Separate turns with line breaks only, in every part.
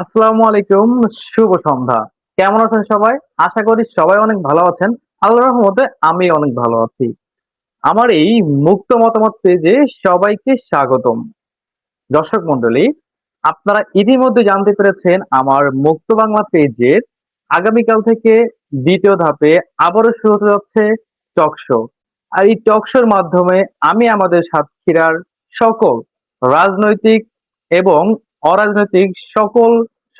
আসসালামু আলাইকুম, শুভ সন্ধ্যা। কেমন আছেন সবাই? আশা করি সবাই অনেক ভালো আছেন। আল্লাহর রহমতে আমি অনেক ভালো আছি। আমার এই মুক্ত মতামত পেজে সবাইকে স্বাগতম। দর্শক মন্ডলী আপনারা ইতিমধ্যে জানতে পেরেছেন আমার মুক্ত বাংলা পেজের আগামীকাল থেকে দ্বিতীয় ধাপে আবারও শুরু হতে যাচ্ছে টকশো আর এই টকশোর মাধ্যমে আমি আমাদের সাতক্ষীরার সকল রাজনৈতিক এবং অরাজনৈতিক সকল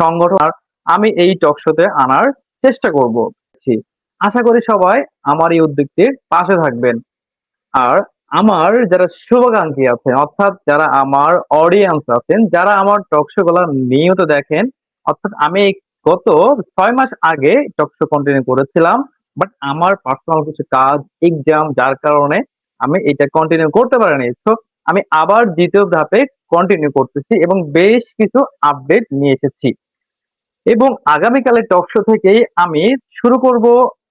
সংগঠন আমি এই টকশোতে আনার চেষ্টা করব। আশা করি সবাই আমার এই উদ্যোগটির পাশে থাকবেন। আর আমার যারা শুভাকাঙ্ক্ষী আছেন, অর্থাৎ যারা আমার অডিয়েন্স আছেন, যারা আমার টকশো গুলা নিয়মিত দেখেন, অর্থাৎ আমি গত ছয় মাস আগে টকশো কন্টিনিউ করেছিলাম বাট আমার পার্সোনাল কিছু কাজ এক্সাম যার কারণে আমি এটা কন্টিনিউ করতে পারিনি। তো আমি আবার দ্বিতীয় ধাপে কন্টিনিউ করতেছি এবং বেশ কিছু আপডেট নিয়ে এসেছি। এবং আগামীকালের টকশো থেকেই আমি শুরু করব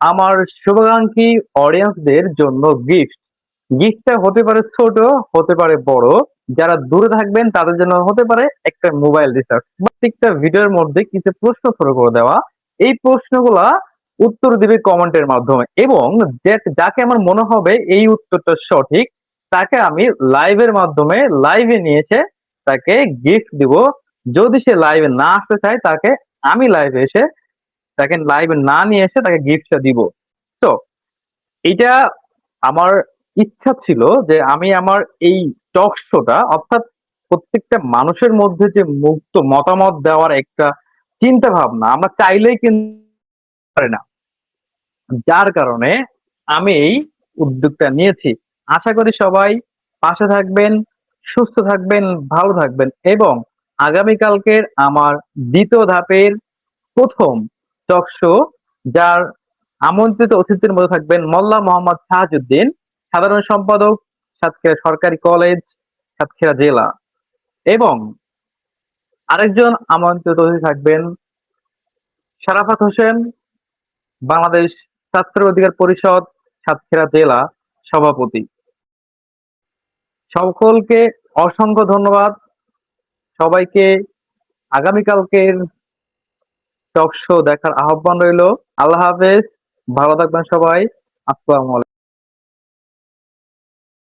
আমার শুভাকাঙ্ক্ষী অডিয়েন্সদের জন্য গিফট গিফটটা হতে পারে ছোট, হতে পারে বড়। যারা দূরে থাকবেন, তাদের জন্য হতে পারে একটা মোবাইল রিচার্জ প্রত্যেকটা ভিডিওর মধ্যে কিছু প্রশ্ন শুরু করে দেওয়া। এই প্রশ্নগুলা উত্তর দিবে কমেন্টের মাধ্যমে। এবং যাকে আমার মনে হবে এই উত্তরটা সঠিক, তাকে আমি লাইভের মাধ্যমে লাইভে নিয়ে এসে তাকে গিফট দিব। যদি সে লাইভে না আসতে চায়, তাকে আমি লাইভে এসে তাকে লাইভে না নিয়ে এসে তাকে গিফটটা দিব। তো এটা আমার ইচ্ছা ছিল যে আমি আমার এই টক শোটা অর্থাৎ প্রত্যেকটা মানুষের মধ্যে যে মুক্ত মতামত দেওয়ার একটা চিন্তা ভাবনা আমরা চাইলেই কিন্তু পারি না। যার কারণে আমি এই উদ্যোগটা নিয়েছি। আশা করি সবাই পাশে থাকবেন, সুস্থ থাকবেন, ভালো থাকবেন এবং আগামীকালকের আমার দ্বিতীয় ধাপের প্রথম টক শো, যার আমন্ত্রিত অতিথির মধ্যে থাকবেন মোল্লা মোহাম্মদ শাহাজুদ্দিন সাধারণ সম্পাদক, সাতক্ষীরা সরকারি কলেজ, সাতক্ষীরা জেলা। এবং আরেকজন আমন্ত্রিত অতিথি থাকবেন শারাফাত হোসেন, বাংলাদেশ ছাত্র অধিকার পরিষদ, সাতক্ষীরা জেলা সভাপতি। সকলকে অসংখ্য ধন্যবাদ। সবাইকে আগামীকালকের টক শো দেখার আহ্বান রইল। আল্লাহ হাফেজ। ভালো থাকবেন সবাই। আসসালামু আলাইকুম।